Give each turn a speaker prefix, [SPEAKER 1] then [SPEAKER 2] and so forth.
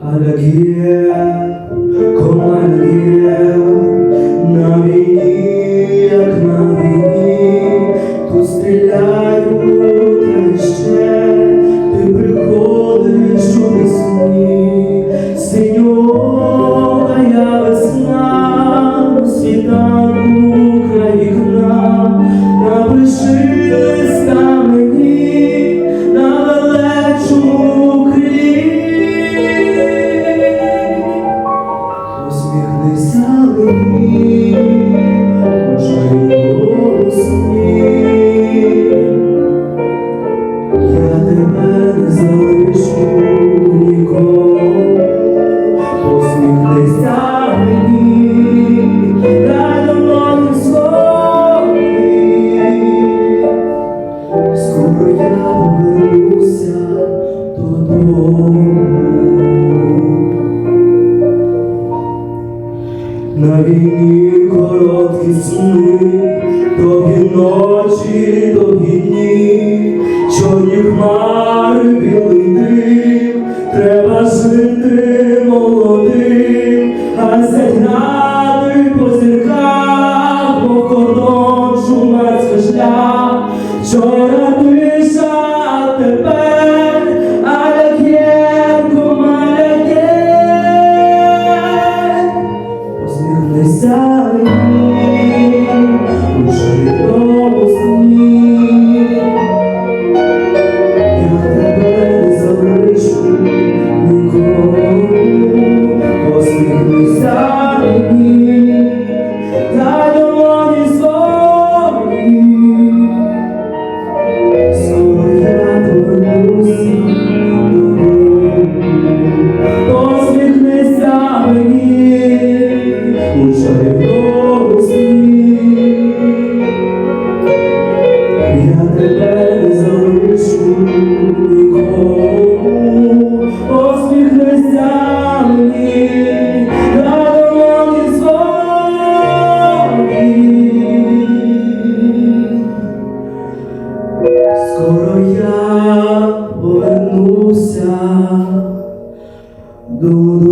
[SPEAKER 1] Alegria, com alegria. довгі сни, довгі ночі, довгі дні, чорні хмари білий дим, треба жити молодим, а загнати по зірках, по кордону шумацький шлях, вчора тиша, а тепер. Посміхнися мені Thank. bagunça do